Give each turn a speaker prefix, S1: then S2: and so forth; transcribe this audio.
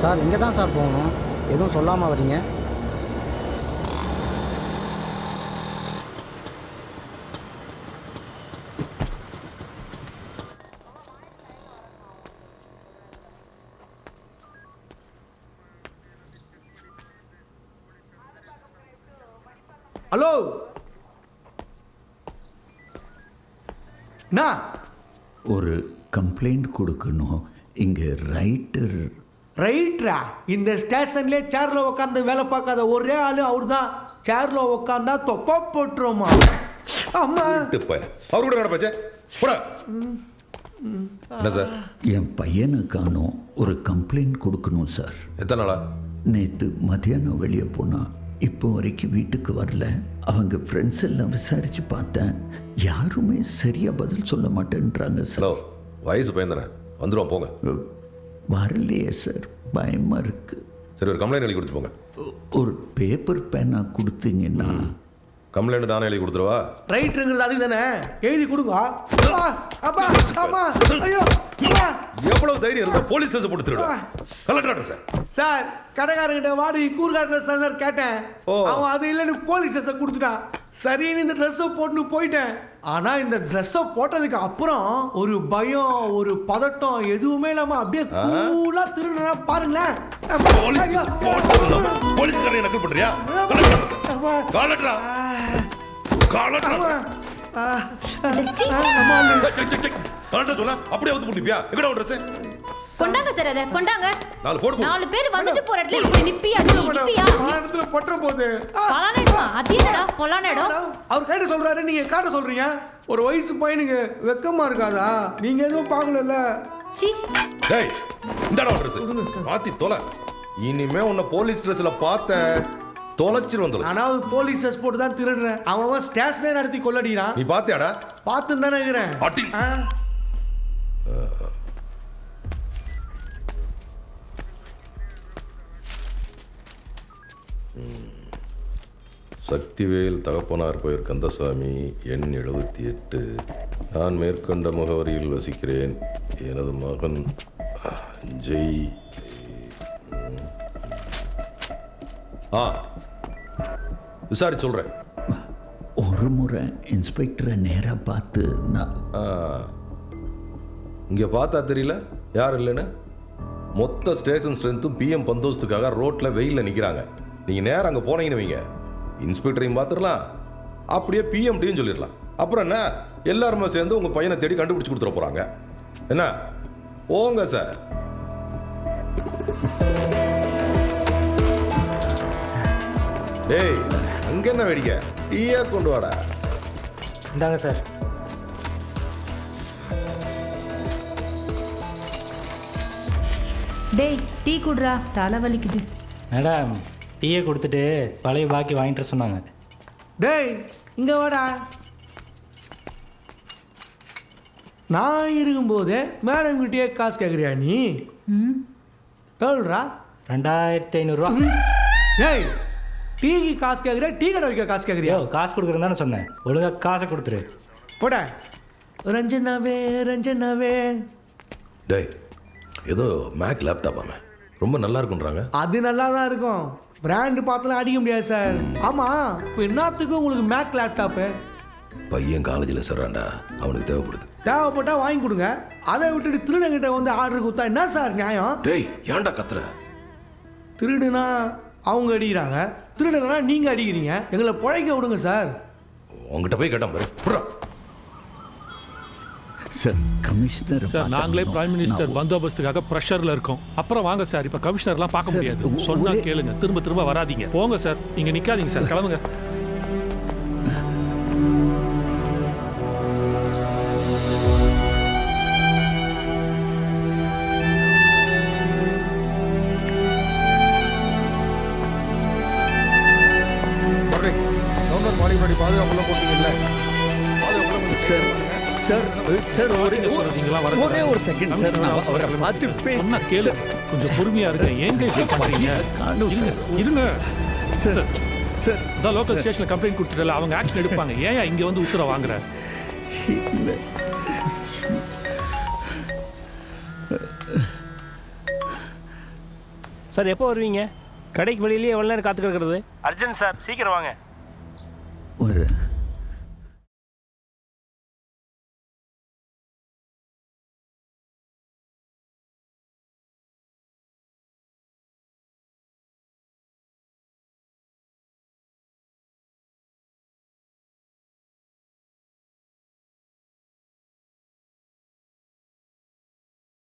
S1: Sir இங்கே தான் sir போகணும். எதுவும் சொல்லாமல் வரீங்க?
S2: ஹலோ?
S3: ஒரு கம்ப்ளைண்ட் கொடுக்கணும். இங்கே ரைட்டர்
S2: ரைட்ரா. இந்த ஸ்டேஷன்லேயே சேரில் உட்காந்து வேலை பார்க்காத ஒரே ஆளு அவர் தான் சேரில் உட்காந்தா தொப்பா போட்டுருமா. அம்மா.
S4: போய் அவர் கூட நடப்பாச்சே? என்ன சார்?
S3: என் பையனை காணோம் ஒரு கம்ப்ளைண்ட் கொடுக்கணும் சார்.
S4: எத்தனை நாளா?
S3: நேற்று மதியானம் வெளியே போனா இப்போ வரைக்கும் வீட்டுக்கு வரல. அவங்க ஃப்ரெண்ட்ஸ் எல்லாம் விசாரிச்சு பார்த்தேன். யாருமே சரியா பதில் சொல்ல மாட்டேன்றாங்க சார்.
S4: வயசு பையன் தானே? வந்துடுவோம் போங்க.
S3: வரலையே சார். பயமா இருக்கு.
S4: சரி ஒரு கம்ப்ளைண்ட் எழுதி கொடுத்து போங்க.
S3: ஒரு பேப்பர் பேனா கொடுத்தீங்கன்னா.
S4: கம்ப்ளைண்ட் நானே எழுதி கொடுத்துருவா?
S2: ரைட்டுங்கிறது அதுக்கு தானே? எழுதி கொடுங்க. அப்பா அம்மா ஐயோ
S4: எவ்வளவு தைரியம் இருந்தா போலீஸ் ஸ்டேஷன் திருடுவா கலெக்டர் சார்
S2: சார் கடைக்காரங்கிட்ட வாடகை கூறுகாட்டுற சார் கேட்டேன்.
S4: ஓ.
S2: அவன் அது இல்லைன்னு போலீஸ் ஸ்டேஷன் கொடுத்துட்டான். சரின்னு இந்த ட்ரெஸ்ஸை போட்டுன்னு போயிட்டேன். ஆனா இந்த ட்ரெஸ்ஸை போட்டதுக்கு அப்புறம் ஒரு பயம் ஒரு பதட்டம் எதுவுமே இல்லாம அப்படியே கூலா திருடுனா பாருங்களேன்.
S4: போலீஸ்காரன் பண்றியா?
S2: அம்மா.
S4: காலட்ரா. காலட்ரா அப்படியே வந்து போட்டுப்பியா எங்கடா ட்ரெஸ்
S5: கொண்டாங்க சார் அத கொண்டாங்க.
S4: நாலு போடு.
S5: நாலு பேர் வந்துட்டு போற இடத்துல இப்படி நிப்பியா நீ நிப்பியா?
S2: வானத்துல பொட்டுற போகுது ஆ.
S5: பலானடமா அது என்னடா?
S2: அவர் கைட்ட சொல்றாரு. நீங்க காட்ட சொல்றீங்க. ஒரு வயசு பையனுக்கு வெக்கமா இருக்காதா? நீங்க எதுவும் பார்க்கல
S5: சி.
S4: டேய் இந்தாடா ட்ரெஸ் மாத்தி தொலை. இனிமே உன்னை போலீஸ் ட்ரெஸ்ல பார்த்த தொலைச்சிரு தொலை
S2: ஆனா அது போலீஸ் ட்ரெஸ் போட்டு தான் திருடுறேன். அவன் அவன் ஸ்டேஷனே நடத்தி கொள்ளடிக்கிறான்
S4: நீ பாத்தியாடா?
S2: பார்த்து தானே இருக்கிறேன்.
S4: சக்திவேல் தகப்பனார் பெயர் கந்தசாமி எண் எழுபத்தி எட்டு நான் மேற்கொண்ட முகவரியில் வசிக்கிறேன். எனது மகன் ஜெய். ஆ விசாரிச்சு சொல்கிறேன்
S3: ஒரு முறை இன்ஸ்பெக்டரை நேராக பார்த்து நான்
S4: இங்கே பார்த்தா தெரியல. யார் இல்லைன்னு? மொத்த ஸ்டேஷன் ஸ்ட்ரென்த்தும் பிஎம் பந்தோஸ்துக்காக ரோட்டில் வெயிலில் நிற்கிறாங்க நீங்கள் நேரம் அங்கே போனீங்கன்னு வைங்க. இன்ஸ்பெக்டரையும் பார்த்துடலாம். அப்படியே பிஎம்டியும் சொல்லிடலாம். அப்புறம் என்ன? எல்லாருமே சேர்ந்து உங்கள் பையனை தேடி கண்டுபிடிச்சி கொடுத்துட போகிறாங்க என்ன? போங்க சார். டேய் அங்கே என்ன வேடிக்கை? டீயா கொண்டு வாடா.
S1: இந்தாங்க சார்.
S6: டேய் டீ குடுறா. தலை வலிக்குது.
S1: மேடம் டீயை கொடுத்துட்டு பழைய பாக்கி வாங்கிட்டு வர சொன்னாங்க.
S2: டேய் இங்க வாடா. நான் இருக்கும்போதே மேடம் கிட்டயே காசு கேட்குறியா நீ?
S6: ம்.
S2: எவ்வளோடா?
S1: ரெண்டாயிரத்தி ஐநூறுரூவா
S2: டேய் டீக்கு காசு கேட்குறியா டீ கடை வைக்க காசு கேட்குறியா
S1: காசு கொடுக்குறேன்னு தானே சொன்னேன். ஒழுங்காக காசை கொடுத்துரு.
S2: போட. ரஞ்சனாவே ரஞ்சனாவே.
S4: டேய் ஏதோ மேக் லேப்டாப் அவன் ரொம்ப நல்லா இருக்குன்றாங்க.
S2: அது நல்லா தான் இருக்கும். பிராண்டு பார்த்துலாம் அடிக்க முடியாது சார் ஆமாம் இப்போ என்னத்துக்கு உங்களுக்கு மேக் லேப்டாப்பு
S4: பையன் காலேஜில் சேர்றான்டா அவனுக்கு தேவைப்படுது.
S2: தேவைப்பட்டா வாங்கி கொடுங்க. அதை விட்டுட்டு திருடங்கிட்ட வந்து ஆர்டர் கொடுத்தா என்ன சார் நியாயம்?
S4: டேய் ஏன்டா கத்துற?
S2: திருடுனா அவங்க அடிக்கிறாங்க. திருடுனா நீங்கள் அடிக்கிறீங்க. எங்களை பிழைக்க விடுங்க சார்
S4: உங்ககிட்ட போய் கேட்டான் பாரு.
S3: சார் கமிஷனர்
S7: சார் நாங்களே பிரைம் மினிஸ்டர் பந்தோபஸ்துக்காக ப்ரெஷர்ல இருக்கோம். அப்புறம் வாங்க சார் இப்ப கமிஷனர்லாம் பார்க்க முடியாது.
S3: ஒ-
S7: சொன்னா
S3: ஒரே-
S7: கேளுங்க. திரும்ப திரும்ப வராதீங்க. போங்க சார் இங்க நிக்காதீங்க சார் கிளம்புங்க.
S4: கவுண்டர் மாளிகை பாதுகாப்புல போட்டீங்கல்ல
S3: சார் சார் சார் ஒரே. ஒரே ஒரு செகண்ட் சார் நான் அவரை பார்த்து. பேச.
S7: கேளு. கொஞ்சம் பொறுமையா இருங்க. ஏங்க இப்படி பண்றீங்க? இருங்க
S3: சார்.
S7: இருங்க.
S3: சார் சார்
S7: அதான் லோக்கல் ஸ்டேஷன்ல கம்ப்ளைண்ட் கொடுத்துட்டல அவங்க ஆக்ஷன் எடுப்பாங்க. ஏன் இங்க வந்து உசுர வாங்குற?
S8: சார் எப்போ வருவீங்க? கடைக்கு வெளியிலேயே எவ்வளோ நேரம் காத்து கிடக்கிறது? அர்ஜென்ட் சார் சீக்கிரம் வாங்க.
S3: ஒரு